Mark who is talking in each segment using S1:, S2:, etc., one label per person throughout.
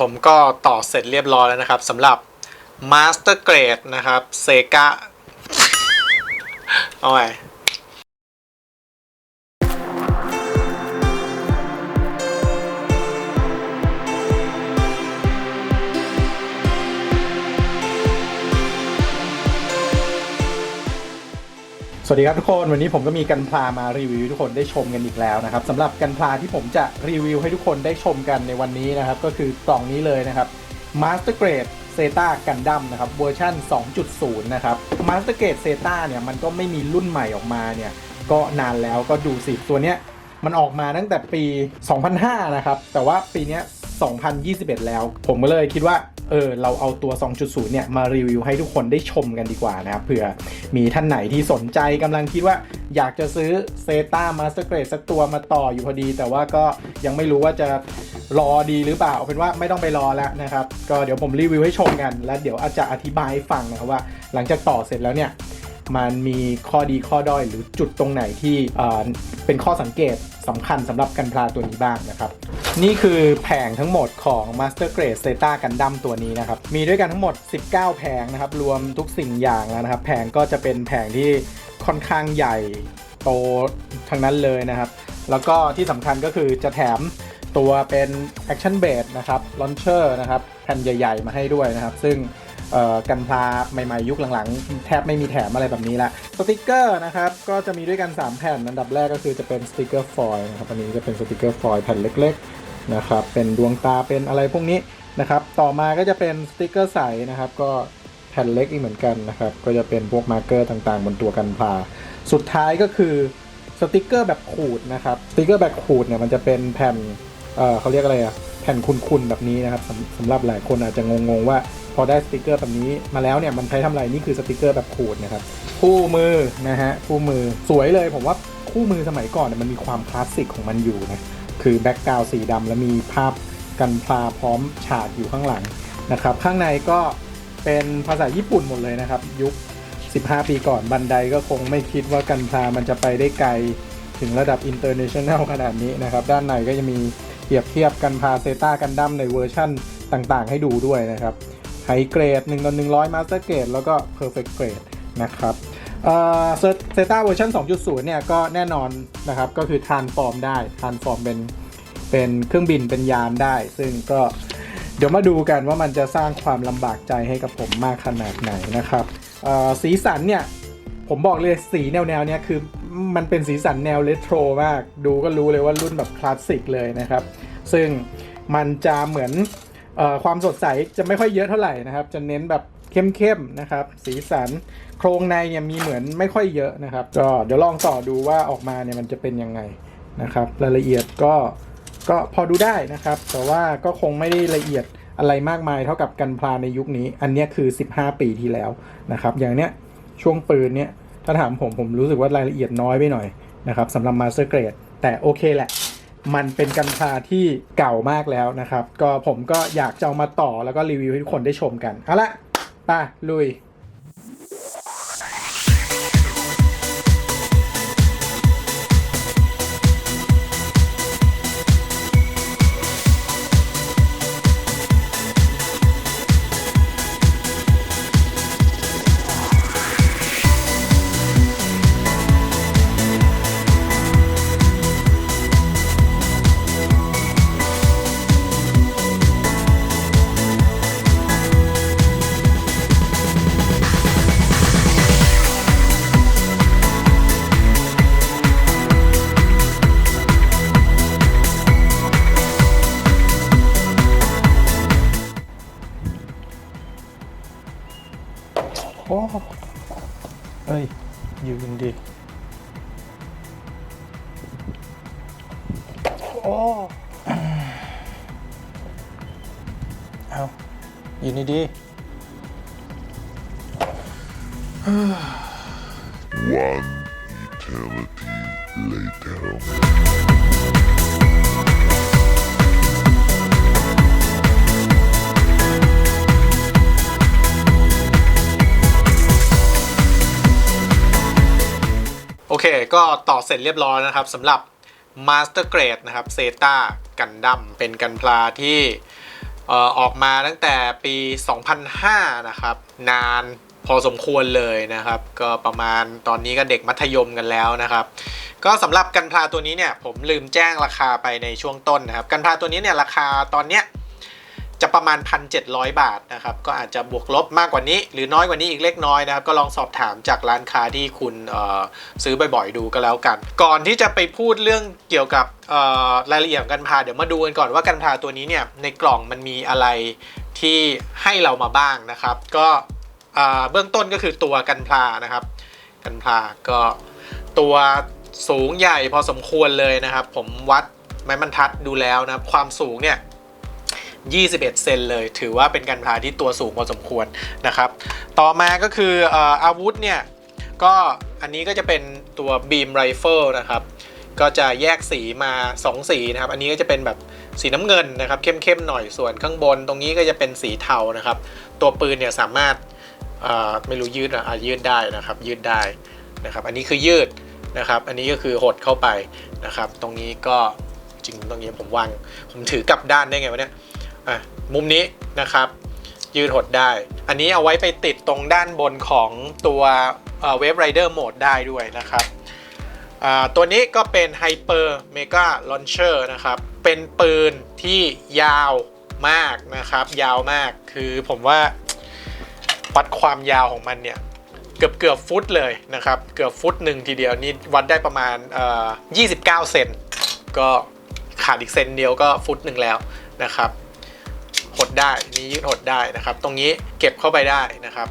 S1: ผมก็ต่อเสร็จเรียบร้อยแล้วนะครับสำหรับ Master Grade นะครับ Sega เอาไว้
S2: สวัสดีครับทุกคนวันนี้ผมก็มีกันพลามารีวิวทุกคนได้ชมกันอีกแล้วนะครับสำหรับกันพลาที่ผมจะรีวิวให้ทุกคนได้ชมกันในวันนี้นะครับ ก็คือกล่องนี้เลยนะครับ Master Grade Zeta Gundam นะครับเวอร์ชัน2.0 นะครับ Master Grade Zeta เนี่ยมันก็ไม่มีรุ่นใหม่ออกมาเนี่ยก็นานแล้วก็ดูสิตัวเนี้ยมันออกมาตั้งแต่ปี 2005 นะครับ แต่ว่าปีเนี้ย 2021 แล้ว ผมก็เลยคิดว่าเออเราเอาตัว 2.0 เนี่ย มารีวิวให้ทุกคนได้ชมกันดีกว่านะครับเผื่อมีท่านไหนที่สนใจกำลังคิดว่าอยากจะซื้อเซตามาสเตอร์เกรดสักตัวมาต่ออยู่พอดี แต่ว่าก็ยังไม่รู้ว่าจะรอดีหรือเปล่าเอาเป็นว่าไม่ต้องไปรอแล้วนะครับ ก็เดี๋ยวผมรีวิวให้ชมกัน แล้วเดี๋ยวอาจจะอธิบายให้ฟังนะครับว่า หลังจากต่อเสร็จแล้วเนี่ยมันมีข้อดีข้อด้อยหรือจุดตรงไหนที่เเป็นข้อสังเกตสำคัญสำหรับกันพลาตัวนี้บ้างนะครับ นี่คือแผงทั้งหมดของ Master Grade Zeta Gundam ตัวนี้นะครับ มีด้วยกันทั้งหมด 19 แผงนะครับ รวมทุกสิ่งอย่างแล้วนะครับ แผงก็จะเป็นแผงที่ค่อนข้างใหญ่โตทั้งนั้นเลยนะครับ แล้วก็ที่สำคัญก็คือจะแถมตัวเป็น Action Base นะครับ Launcher นะครับแผ่นใหญ่ ๆ มาให้ด้วยนะครับ ซึ่งกันพลาใหม่ ๆ ยุคหลังๆ แทบไม่มีแถมอะไรแบบนี้ละสติกเกอร์นะครับ ก็จะมีด้วยกัน 3 แผ่นอันดับแรกก็คือจะเป็นสติกเกอร์ฟอยล์นะครับอันนี้จะเป็นสติกเกอร์ฟอยล์แผ่นเล็กๆ นะครับ เป็นดวงตาเป็นอะไรพวกนี้นะครับ ต่อมาก็จะเป็นสติกเกอร์ใสนะครับ ก็แผ่นเล็กอีกเหมือนกันนะครับ ก็จะเป็นพวกมาร์เกอร์ต่างๆ บนตัวกันพลาสุดท้ายก็คือสติกเกอร์แบบขูดนะครับ สติกเกอร์แบบขูดเนี่ยมันจะเป็นแผ่นเออเขาเรียกอะไรอะแผ่นคุนๆแบบนี้นะครับสำสำหรับหลายคนอาจจะงงๆว่าพอได้สติกเกอร์แบบนี้มาแล้วเนี่ยมันใช้ทำอะไรนี่คือสติกเกอร์แบบขูดนะครับคู่มือนะฮะคู่มือสวยเลยผมว่าคู่มือสมัยก่อนเนี่ยมันมีความคลาสสิกของมันอยู่นะ คือแบ็กกราวสีดำแล้วมีภาพกันพลาพร้อมฉากอยู่ข้างหลังนะครับ ข้างในก็เป็นภาษาญี่ปุ่นหมดเลยนะครับ ยุค 15 ปีก่อนบันไดก็คงไม่คิดว่ากันพลามันจะไปได้ไกลถึงระดับ international ขนาดนี้นะครับ ด้านในก็จะมีเปรียบเทียบกันพาเซต้ากันดั้มในเวอร์ชั่นต่างๆ ให้ดูด้วยนะครับไฮเกรด1ต่อ100 Master Grade แล้วก็ Perfect Grade นะครับ เซต้าเวอร์ชัน2.0 เนี่ยก็แน่นอนนะครับ ก็คือ transform ได้ transform เป็นเป็นเครื่องบินเป็นยานได้ ซึ่งก็เดี๋ยวมาดูกันว่ามันจะสร้างความลำบากใจให้กับผมมากขนาดไหนนะครับสีสันเนี่ยผมบอกเลยสีแนวแนวเนี้ยคือมันเป็นสีสันแนวเรโทรมาก ดูก็รู้เลยว่ารุ่นแบบคลาสสิกเลยนะครับ ซึ่งมันจะเหมือนอความสดใสจะไม่ค่อยเยอะเท่าไหร่นะครับ จะเน้นแบบ เข้มๆนะครับ สีสันโครงในเนี่ยมีเหมือนไม่ค่อยเยอะนะครับ ก็เดี๋ยวลองต่อดูว่าออกมาเนี่ยมันจะเป็นยังไงนะครับ รายละเอียดก็ก็พอดูได้นะครับ แต่ว่าก็คงไม่ได้ละเอียดอะไรมากมายเท่ากับกันพลาในยุคนี้ อันเนี้ยคือ 15 ปีที่แล้วนะครับ อย่างเนี้ยช่วงปืนเนี่ยถ้าถามผมผมรู้สึกว่ารายละเอียดน้อยไปหน่อยนะครับสำหรับ Master Grade แต่โอเคแหละ มันเป็นกันพาที่เก่ามากแล้วนะครับ ก็ผมก็อยากจะเอามาต่อแล้วก็รีวิวให้ทุกคนได้ชมกันเอาละ ป่ะลุย ยืนดี
S3: One eternity later.
S1: โอเค ก็ต่อเสร็จเรียบร้อยนะครับสำหรับ Master Grade นะครับ Zeta Gundam เป็นกันพลาที่
S2: เออออกมาตั้งแต่ปี 2005 นะครับ นานพอสมควรเลยนะครับ ก็ประมาณตอนนี้ก็เด็กมัธยมกันแล้วนะครับ ก็สำหรับกันพลาตัวนี้เนี่ยผมลืมแจ้งราคาไปในช่วงต้นนะครับ กันพลาตัวนี้เนี่ยราคาตอนเนี้ย จะประมาณ 1,700 บาทนะครับ ก็อาจจะบวกลบมากกว่านี้ หรือน้อยกว่านี้อีกเล็กน้อยนะครับ ก็ลองสอบถามจากร้านค้าที่คุณเอ่อซื้อบ่อยๆ ดูก็แล้วกัน ก่อนที่จะไปพูดเรื่องเกี่ยวกับเอ่อรายละเอียดกันพา เดี๋ยวมาดูกันก่อนว่ากันพาตัวนี้เนี่ยในกล่องมันมีอะไรที่ให้เรามาบ้างนะครับ ก็เอ่อเบื้องต้นก็คือตัวกันพานะครับ กันพาก็ตัวสูงใหญ่พอสมควรเลยนะครับ ผมวัดไม้บรรทัดดูแล้วนะความสูงเนี่ย 21 เซนเลย ถือว่าเป็นกันพลาที่ตัวสูงพอสมควรนะครับ ต่อมาก็คืออาวุธเนี่ย ก็อันนี้ก็จะเป็นตัวบีมไรเฟิลนะครับก็จะแยกสีมา 2 สีนะครับ อันนี้ก็จะเป็นแบบสีน้ำเงินนะครับ เข้มๆหน่อยส่วนข้างบน ตรงนี้ก็จะเป็นสีเทานะครับ ตัวปืนเนี่ยสามารถไม่รู้ยืดอะยืดได้นะครับ ยืดได้นะครับ อันนี้คือยืดนะครับ อันนี้ก็คือหดเข้าไปนะครับ ตรงนี้ก็จริงตรงนี้ผมวางผมถือกลับด้านได้ไงวะเนี่ย อะมุมนี้นะครับ ยืดหดได้ อันนี้เอาไว้ไปติดตรงด้านบนของตัวเวฟไรเดอร์โหมดได้ด้วยนะครับตัวนี้ก็เป็น Hyper Mega Launcher นะครับ เป็นปืนที่ยาวมากนะครับ ยาวมากคือผมว่าวัดความยาวของมันเนี่ย เกือบเกือบฟุตเลยนะครับ เกือบฟุตหนึ่งทีเดียวนี่วัดได้ประมาณเอ่อ29 เซนก็ขาดอีกเซนเดียวก็ฟุตหนึ่งแล้วนะครับ หดได้นี้ยืดหดได้นะครับ ตรงนี้เก็บเข้าไปได้นะครับ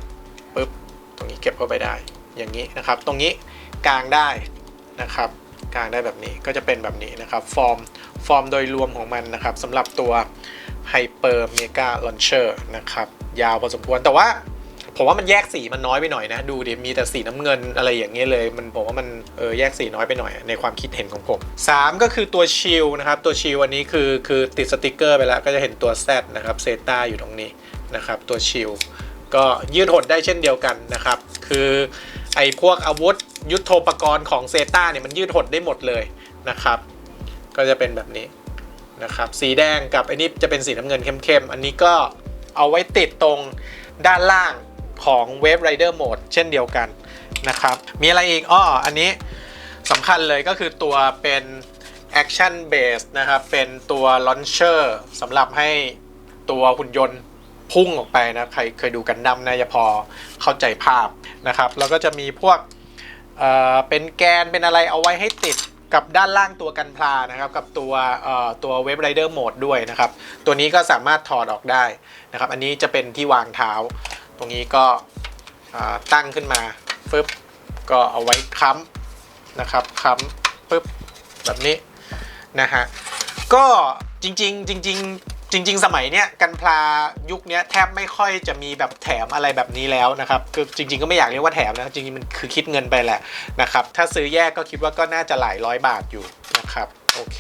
S2: ปึ๊บตรงนี้เก็บเข้าไปได้ อย่างนี้นะครับ ตรงนี้กางได้นะครับกางได้แบบนี้ก็จะเป็นแบบนี้นะครับฟอร์มฟอร์มโดยรวมของมันนะครับสำหรับตัว Hyper Mega Launcher นะครับ ยาวพอสมควรแต่ว่า ผมว่ามันแยกสีมันน้อยไปหน่อยนะ ดูดิมีแต่สีน้ำเงินอะไรอย่างเงี้ยเลย มันผมว่ามันเออแยกสีน้อยไปหน่อย ในความคิดเห็นของผม 3 ก็คือตัวชิลนะครับ ตัวชิลอันนี้คือคือติดสติกเกอร์ไปแล้ว ก็จะเห็นตัว Z นะครับเซตาอยู่ตรงนี้นะครับ ตัวชิลก็ยืดหดได้เช่นเดียวกันนะครับ คือไอ้พวกอาวุธยุทโธปกรณ์ของเซตาเนี่ยมันยืดหดได้หมดเลยนะครับ ก็จะเป็นแบบนี้นะครับ สีแดงกับอันนี้จะเป็นสีน้ำเงินเข้มๆ อันนี้ก็เอาไว้ติดตรงด้านล่าง ของ Wave Rider Mode เช่นเดียวกันนะครับ มีอะไรอีกอ้ออันนี้สำคัญเลยก็คือตัวเป็น Action Base นะครับ เป็นตัว Launcher สำหรับให้ตัวหุ่นยนต์พุ่งออกไปนะ ใครเคยดูกันดั้มน่าจะพอเข้าใจภาพนะครับ แล้วก็จะมีพวกเเป็นแกนเป็นอะไรเอาไว้ให้ติดกับด้านล่างตัวกันพลานะครับ กับตัวตัวเว็บไรเดอร์โหมดด้วยนะครับ ตัวนี้ก็สามารถถอดออกได้นะครับ อันนี้จะเป็นที่วางเท้า ตรงนี้ก็ตั้งขึ้นมาฟึบก็เอาไว้ค้ำนะครับค้ำปึ๊บแบบนี้นะฮะก็จริงๆจริงๆจริง ๆ สมัยเนี้ยกันพลายุคเนี้ยแทบไม่ค่อยจะมีแบบแถมอะไรแบบนี้แล้วนะครับคือจริง ๆก็ไม่อยากเรียกว่าแถมนะจริงๆมันคือคิดเงินไปแหละนะครับถ้าซื้อแยกก็คิดว่าก็น่าจะหลายร้อยบาทอยู่นะครับโอเค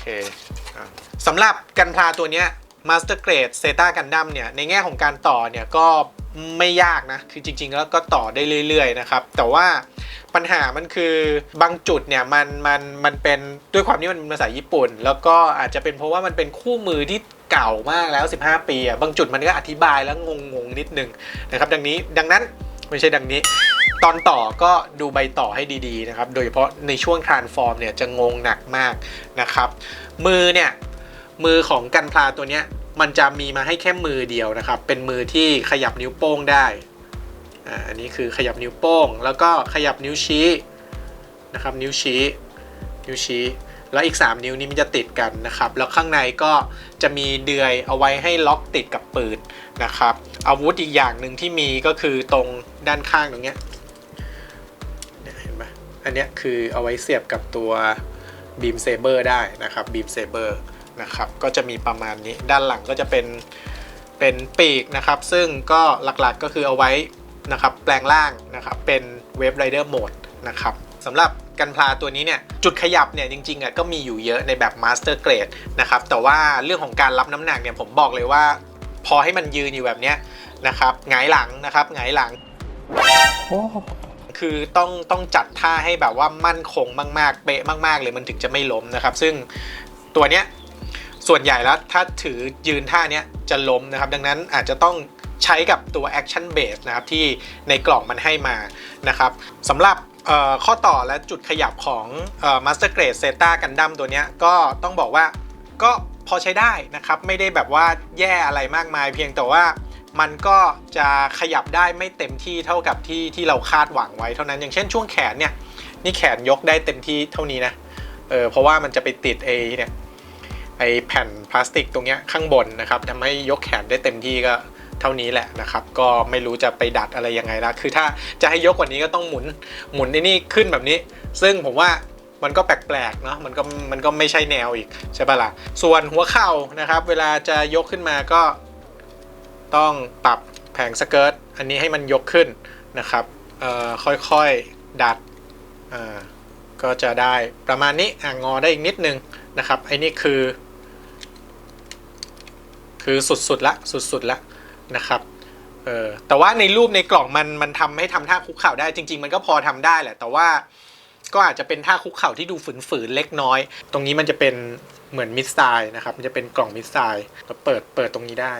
S2: สำหรับกันพลาตัวเนี้ย Master Grade Zeta Gundam เนี่ยในแง่ของการต่อเนี่ยก็ ไม่ยากนะ คือจริง ๆ แล้วก็ต่อได้เรื่อย ๆ นะครับ แต่ว่าปัญหามันคือบางจุดเนี่ยมันมันมันเป็นด้วยความที่มันเป็นภาษาญี่ปุ่น แล้วก็อาจจะเป็นเพราะว่ามันเป็นคู่มือที่เก่ามากแล้ว 15 ปีอะบางจุดมันก็อธิบายแล้วงงๆนิดนึงนะครับ ดังนี้ดังนั้นไม่ใช่ดังนี้ ตอนต่อก็ดูใบต่อให้ดีๆนะครับ โดยเฉพาะในช่วง transform เนี่ยจะงงหนักมากนะครับ มือเนี่ยมือของกันพลาตัวเนี้ย มันจะมีมาให้แค่มือเดียวนะครับ เป็นมือที่ขยับนิ้วโป้งได้อันนี้คือขยับนิ้วโป้ง แล้วก็ขยับนิ้วชี้นะครับ นิ้วชี้นิ้วชี้แล้วอีก 3 นิ้วนี้มันจะติดกันนะครับ แล้วข้างในก็จะมีเดือยเอาไว้ให้ล็อกติดกับปืนนะครับ อาวุธอีกอย่างหนึ่งที่มีก็คือตรงด้านข้างตรงเนี้ยเห็นไหมอันเนี้ยคือเอาไว้เสียบกับตัวบีมเซเบอร์ได้นะครับบีมเซเบอร์ นะครับ ก็จะมีประมาณนี้ด้านหลังก็จะเป็นเป็นปีกนะครับ ซึ่งก็หลักๆก็คือเอาไว้นะครับแปลงร่างนะครับเป็นเวฟไรเดอร์โหมดนะครับสำหรับกันพลาตัวนี้เนี่ยจุดขยับเนี่ยจริงๆอะก็มีอยู่เยอะในแบบมาสเตอร์เกรดนะครับแต่ว่าเรื่องของการรับน้ำหนักเนี่ยผมบอกเลยว่า พอให้มันยืนอยู่แบบเนี้ยนะครับหงายหลังนะครับหงายหลังคือต้องต้องจัดท่าให้แบบว่ามั่นคงมาก ๆ เป๊ะมาก ๆ เลยมันถึงจะไม่ล้มนะครับ ซึ่งตัวเนี้ย ส่วนใหญ่แล้วถ้าถือยืนท่านี้จะล้มนะครับ ดังนั้นอาจจะต้องใช้กับตัว action base นะครับ ที่ในกล่องมันให้มานะครับสำหรับข้อต่อและจุดขยับของเอ่อ Master Grade Zeta Gundam ตัวนี้ก็ต้องบอกว่าก็พอใช้ได้นะครับ ไม่ได้แบบว่าแย่อะไรมากมาย เพียงแต่ว่ามันก็จะขยับได้ไม่เต็มที่เท่ากับที่ที่เราคาดหวังไว้เท่านั้นอย่างเช่นช่วงแขนเนี่ยนี่แขนยกได้เต็มที่เท่านี้นะเออเพราะว่ามันจะไปติดไอ้เนี่ย ไอแผ่นพลาสติกตรงเนี้ยข้างบนนะครับทำให้ยกแขนได้เต็มที่ก็เท่านี้แหละนะครับ ก็ไม่รู้จะไปดัดอะไรยังไงละคือถ้าจะให้ยกกว่านี้ก็ต้องหมุนหมุนไอ้นี่ขึ้นแบบนี้ ซึ่งผมว่ามันก็แปลกๆเนาะมันก็มันก็ไม่ใช่แนวอีกใช่ปะละ่ะส่วนหัวเข่านะครับ เวลาจะยกขึ้นมาก็ ต้องปรับแผงสเกิร์ตอันนี้ให้มันยกขึ้นนะครับค่อยๆดัดก็จะได้ประมาณนี้อ่างอได้อีกนิดนึงนะครับไอ้นี่คือ คือสุดๆละสุดๆละนะครับเออแต่ว่าในรูปในกล่องมันมันทำให้ทำท่าคุกเข่าได้จริง ๆ มันก็พอทำได้แหละ แต่ว่าก็อาจจะเป็นท่าคุกเข่าที่ดูฝืนๆเล็กน้อย ตรงนี้มันจะเป็นเหมือนมิสไซล์นะครับ มันจะเป็นกล่องมิสไซล์เราเปิดเปิดตรงนี้ได้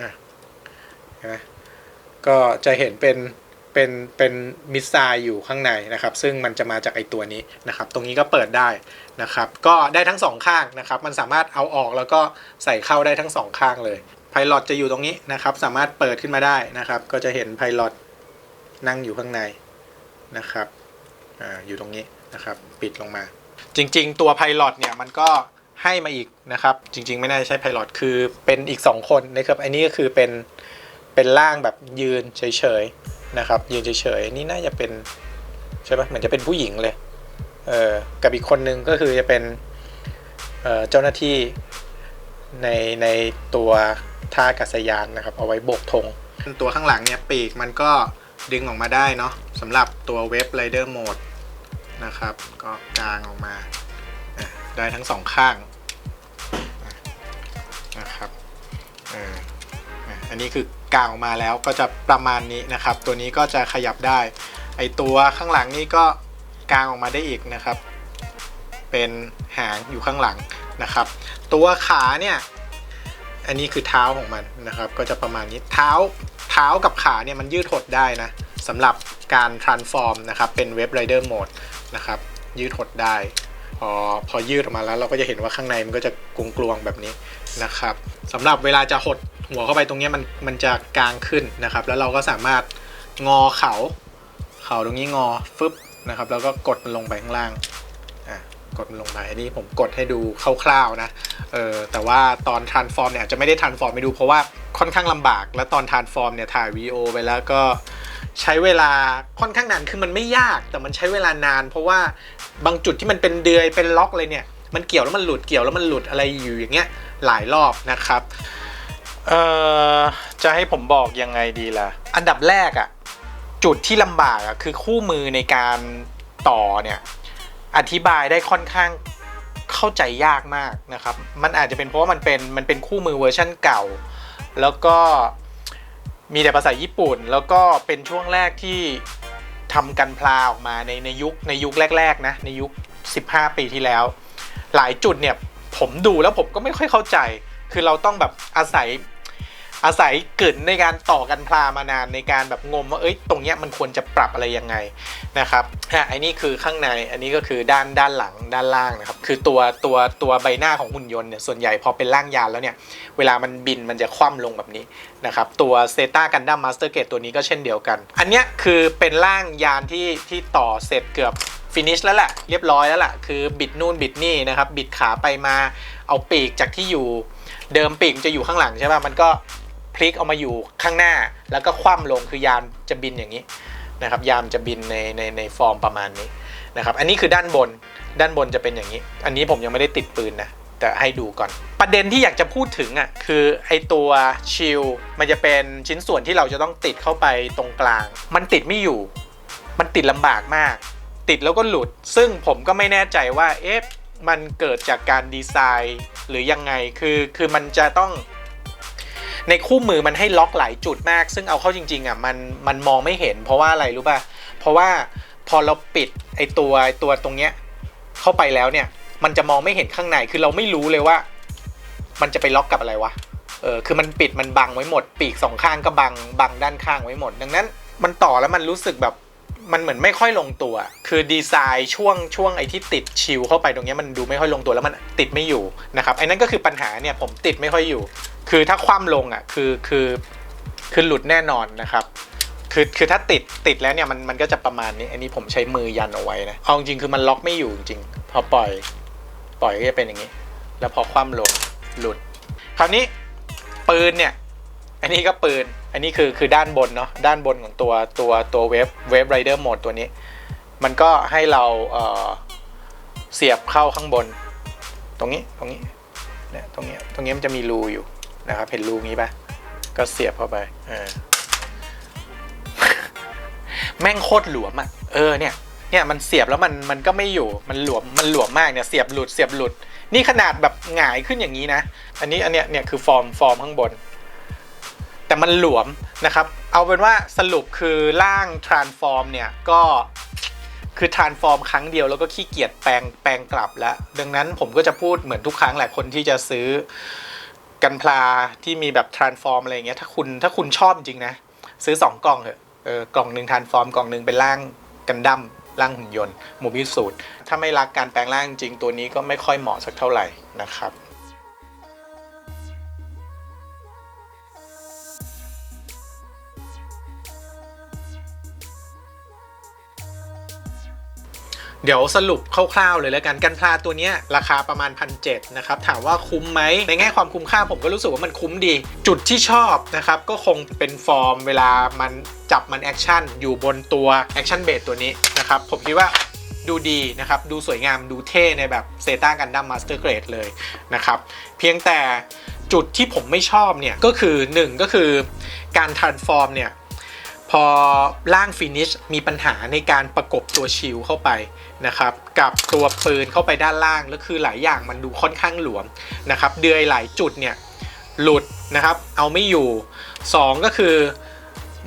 S2: อะเห็นไหมก็จะเห็นเป็น เป็นเป็นมิสไซล์อยู่ข้างในนะครับ ซึ่งมันจะมาจากไอตัวนี้นะครับ ตรงนี้ก็เปิดได้นะครับ ก็ได้ทั้งสองข้างนะครับ มันสามารถเอาออกแล้วก็ใส่เข้าได้ทั้งสองข้างเลยไพลอตจะอยู่ตรงนี้นะครับ สามารถเปิดขึ้นมาได้นะครับ ก็จะเห็นไพลอตนั่งอยู่ข้างในนะครับอ่าอยู่ตรงนี้นะครับ ปิดลงมา จริง ๆ ตัวไพลอตเนี่ยมันก็ให้มาอีกนะครับ จริง ๆ ไม่น่าจะใช่ไพลอตคือเป็นอีก 2 คนนะครับ อันนี้ก็คือเป็นเป็นร่างแบบยืนเฉยๆ นะครับยืนเฉยๆนี่น่าจะเป็นใช่ปะเหมือนจะเป็นผู้หญิงเลยเออกับอีกคนนึงก็คือจะเป็นเเจ้าหน้าที่ในในตัวท่าอากาศยานนะครับ เอาไว้โบกธงตัวข้างหลังเนี่ยปีกมันก็ดึงออกมาได้เนาะสำหรับตัวเว็บไรเดอร์โหมดนะครับ ก็กางออกมา ได้ทั้งสองข้างนะครับอออันนี้คือ กางออกมาแล้วก็จะประมาณนี้นะครับ ตัวนี้ก็จะขยับได้ ไอตัวข้างหลังนี่ก็กางออกมาได้อีกนะครับ เป็นหางอยู่ข้างหลังนะครับ ตัวขาเนี่ยอันนี้คือเท้าของมันนะครับ ก็จะประมาณนี้เท้าเท้ากับขาเนี่ยมันยืดหดได้นะสำหรับการ transform นะครับ เป็นเว็บไรเดอร์โหมดนะครับ ยืดหดได้พอพอยืดออกมาแล้วเราก็จะเห็นว่าข้างในมันก็จะกลวงๆแบบนี้นะครับสำหรับเวลาจะหด หัวเข้าไปตรงนี้มันมันจะกางขึ้นนะครับ แล้วเราก็สามารถงอเขา เขาตรงนี้งอฟึบนะครับ แล้วก็กดมันลงไปข้างล่างอะกดมันลงไปอันนี้ผมกดให้ดูคร่าวๆนะเออแต่ว่าตอน transform เนี่ยจะไม่ได้ transform ไปดูเพราะว่าค่อนข้างลำบาก และตอน transform เนี่ยถ่ายวีโอไปแล้วก็ใช้เวลาค่อนข้างนานคือมันไม่ยากแต่มันใช้เวลานาน เพราะว่าบางจุดที่มันเป็นเดือยเป็นล็อกเลยเนี่ยมันเกี่ยวแล้วมันหลุดเกี่ยวแล้วมันหลุดอะไรอยู่อย่างเงี้ยหลายรอบนะครับ เอ่อจะให้ผมบอกยังไงดีล่ะ อันดับแรกอะจุดที่ลำบากอะคือคู่มือในการต่อเนี่ย อธิบายได้ค่อนข้างเข้าใจยากมากนะครับ มันอาจจะเป็นเพราะว่ามันเป็นมันเป็นคู่มือเวอร์ชั่นเก่า แล้วก็มีแต่ภาษาญี่ปุ่น แล้วก็เป็นช่วงแรกที่ทำกันพลาออกมาในในยุคในยุคแรก ๆ นะ ในยุค 15 ปีที่แล้ว หลายจุดเนี่ยผมดูแล้วผมก็ไม่ค่อยเข้าใจ คือเราต้องแบบอาศัย อาศัยกึ่นในการต่อกันพลามานานในการแบบงมว่าเอ้ยตรงเนี้ยมันควรจะปรับอะไรยังไงนะครับอะไอ้นี่คือข้างในอันนี้ก็คือด้านด้านหลังด้านล่างนะครับคือตัวตัวตัวใบหน้าของหุ่นยนต์เนี่ยส่วนใหญ่พอเป็นร่างยานแล้วเนี่ยเวลามันบินมันจะคว่ำลงแบบนี้นะครับตัวเซต้ากันดั้มมาสเตอร์เกตตัวนี้ก็เช่นเดียวกัน อันเนี้ยคือเป็นร่างยานที่ที่ต่อเสร็จเกือบฟินิชแล้วแหละเรียบร้อยแล้วแหละคือบิดนู่นบิดนี่นะครับบิดขาไปมาเอาปีกจากที่อยู่เดิมปีกจะอยู่ข้างหลังใช่ป่ะมันก็ พลิกเอามาอยู่ข้างหน้า แล้วก็คว่ำลงคือยานจะบินอย่างนี้นะครับยานจะบินในในในฟอร์มประมาณนี้นะครับอันนี้คือด้านบนด้านบนจะเป็นอย่างนี้ อันนี้ผมยังไม่ได้ติดปืนนะแต่ให้ดูก่อน ประเด็นที่อยากจะพูดถึงอะคือไอตัวชิลมันจะเป็นชิ้นส่วนที่เราจะต้องติดเข้าไปตรงกลาง มันติดไม่อยู่ มันติดลำบากมาก ติดแล้วก็หลุด ซึ่งผมก็ไม่แน่ใจว่าเอ๊ะมันเกิดจากการดีไซน์หรือยังไงคือคือมันจะต้อง ในคู่มือมันให้ล็อกหลายจุดมาก ซึ่งเอาเข้าจริงๆอะมันมันมองไม่เห็น เพราะว่าอะไรรู้ป่ะเพราะว่าพอเราปิดไอตัวตัวตรงเนี้ยเข้าไปแล้วเนี่ย มันจะมองไม่เห็นข้างในคือเราไม่รู้เลยว่า มันจะไปล็อกกับอะไรวะเออคือมันปิดมันบังไว้หมด ปีกสองข้างก็บังบังด้านข้างไว้หมด ดังนั้น มันต่อแล้วมันรู้สึกแบบมันเหมือนไม่ค่อยลงตัว คือดีไซน์ช่วงช่วงไอ้ที่ติดชิลเข้าไปตรงเนี้ยมันดูไม่ค่อยลงตัวแล้วมันติดไม่อยู่นะครับไอ้นั่นก็คือปัญหาเนี่ยผมติดไม่ค่อยอยู่ คือถ้าคว่ำลงอะคือคือคือหลุดแน่นอนนะครับคือคือถ้าติดติดแล้วเนี่ยมันมันก็จะประมาณนี้ อันนี้ผมใช้มือยันเอาไว้นะเอาจริงๆคือมันล็อกไม่อยู่จริง พอปล่อยปล่อยก็จะเป็นอย่างนี้ แล้วพอคว่ำลงหลุด คราวนี้ปืนเนี่ย อันนี้ก็ปืน อันนี้คือคือด้านบนเนาะด้านบนของตัวตัวตัวเวฟเวฟไรเดอร์โหมดตัวนี้ มันก็ให้เราเออเสียบเข้าข้างบน ตรงนี้ตรงนี้เนี่ยตรงนี้ตรงนี้มันจะมีรูอยู่ นะครับเห็นรูนี้ปะก็เสียบเข้าไปเออแม่งโคตรหลวมอะเออเนี่ยเนี่ยมันเสียบแล้วมันมันก็ไม่อยู่มันหลวมมันหลวมมากเนี่ยเสียบหลุดเสียบหลุด นี่ขนาดแบบหงายขึ้นอย่างนี้นะ อันนี้อันเนี้ยเนี่ยคือฟอร์มฟอร์มข้างบน แต่มันหลวมนะครับ เอาเป็นว่าสรุปคือร่าง transform เนี่ยก็คือ transform ครั้งเดียวแล้วก็ขี้เกียจแปลงแปลงกลับแล้ว ดังนั้นผมก็จะพูดเหมือนทุกครั้งแหละคนที่จะซื้อ กันพลาที่มีแบบ transform อะไรเงี้ยถ้าคุณถ้าคุณชอบจริงๆนะ ซื้อ 2 กล่องเถอะเออกล่องหนึ่งทานฟอร์มกล่องหนึ่งเป็นร่างกันดั้มร่างหุ่นยนต์โมบิสูตรถ้าไม่รักการแปลงร่างจริงตัวนี้ก็ไม่ค่อยเหมาะสักเท่าไหร่นะครับ เดี๋ยวสรุปคร่าวๆเลยแล้วกันกันพลาตัวนี้ราคาประมาณพันเนะครับถามว่าคุ้มไหมในแง่ความคุ้มค่าผมก็รู้สึกว่ามันคุ้มดี จุดที่ชอบนะครับก็คงเป็นฟอร์มเวลามันจับมันแอคชั่นอยู่บนตัวแอคชั่นเบสตัวนี้นะครับผมคิดว่าดูดีนะครับ ดูสวยงามดูเท่ในแบบเซต้ากันดั้มมาสเตอร์เกรดเลยนะครับ เพียงแต่จุดที่ผมไม่ชอบเนี่ย ก็คือ 1 ก็คือการทรานส์ฟอร์มเนี่ย พอร่างฟินิชมีปัญหาในการประกบตัวชิลเข้าไป นะครับกับตัวปืนเข้าไปด้านล่างแล้วคือหลายอย่างมันดูค่อนข้างหลวมนะครับเดือยหลายจุดเนี่ยหลุดนะครับเอาไม่อยู่ 2 ก็คือ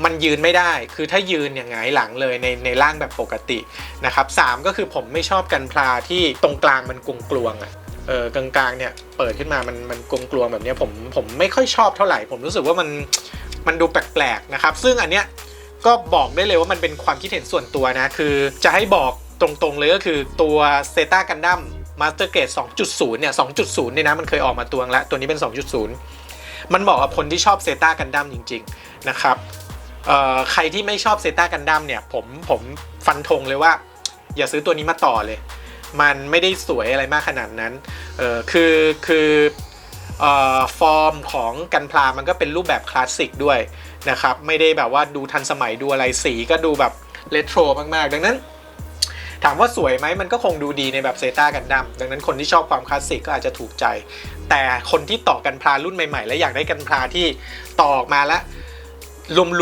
S2: มันยืนไม่ได้ คือถ้ายืนอย่างไงายหลังเลยในในร่างแบบปกตินะครับสามก็คือผมไม่ชอบกันพลาที่ตรงกลางมันกลวงกลวงๆอะเออกลางๆเนี่ยเปิดขึ้นมามันมันกลวงกลวงๆแบบนี้ผมผมไม่ค่อยชอบเท่าไหร่ ผมรู้สึกว่ามันมันดูแปลกๆนะครับ ซึ่งอันเนี้ยก็บอกได้เลยว่ามันเป็นความคิดเห็นส่วนตัวนะ คือจะให้บอก ตรงๆเลยก็คือตัวเซตากันดั้มมาสเตอร์เกรด2.0 เนี่ย 2.0 เนี่ยนะ มันเคยออกมาตัวงแล้ว ตัวนี้เป็น 2.0 มันบอกกับคนที่ชอบเซตากันดั้มจริง ๆ นะครับใครที่ไม่ชอบเซตากันดั้มเนี่ย ผมผมฟันธงเลยว่า อย่าซื้อตัวนี้มาต่อเลย มันไม่ได้สวยอะไรมากขนาดนั้น เออคือคือเอ่อฟอร์มของกันพลามันก็เป็นรูปแบบคลาสสิกด้วยนะครับ ไม่ได้แบบว่าดูทันสมัยดูอะไรสีก็ดูแบบเรโทรมากๆ ดังนั้น ถามว่าสวยไหมมันก็คงดูดีในแบบเซตากันดั้มดังนั้นคนที่ชอบความคลาสสิกก็อาจจะถูกใจ แต่คนที่ต่อกันพลารุ่นใหม่ๆ และอยากได้กันพลาที่ต่อออกมาแล้ว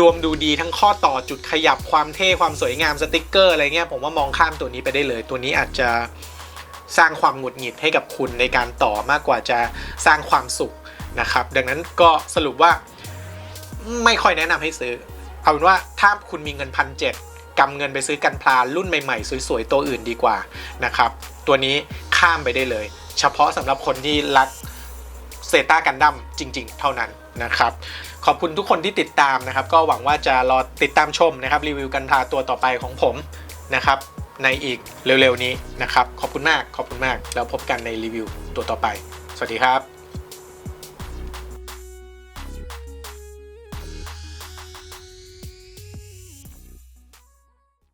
S2: รวมๆดูดีทั้งข้อต่อจุดขยับความเท่ความสวยงามสติกเกอร์อะไรเงี้ยผมว่ามองข้ามตัวนี้ไปได้เลย ตัวนี้อาจจะสร้างความหงุดหงิดให้กับคุณในการต่อมากกว่าจะสร้างความสุขนะครับ ดังนั้นก็สรุปว่าไม่ค่อยแนะนำให้ซื้อ เอาเป็นว่าถ้าคุณมีเงินพันเจ็ด กำเงินไปซื้อกันพลารุ่นใหม่ๆ สวยๆ ตัวอื่นดีกว่านะครับ ตัวนี้ข้ามไปได้เลย เฉพาะสำหรับคนที่รักเซตากันดั้มจริง ๆ เท่านั้นนะครับ ขอบคุณทุกคนที่ติดตามนะครับ ก็หวังว่าจะรอติดตามชมนะครับ รีวิวกันพลาตัวต่อไปของผมนะครับ ในอีกเร็วๆนี้นะครับ ขอบคุณมากขอบคุณมากแล้วพบกันในรีวิวตัวต่อไป สวัสดีครับ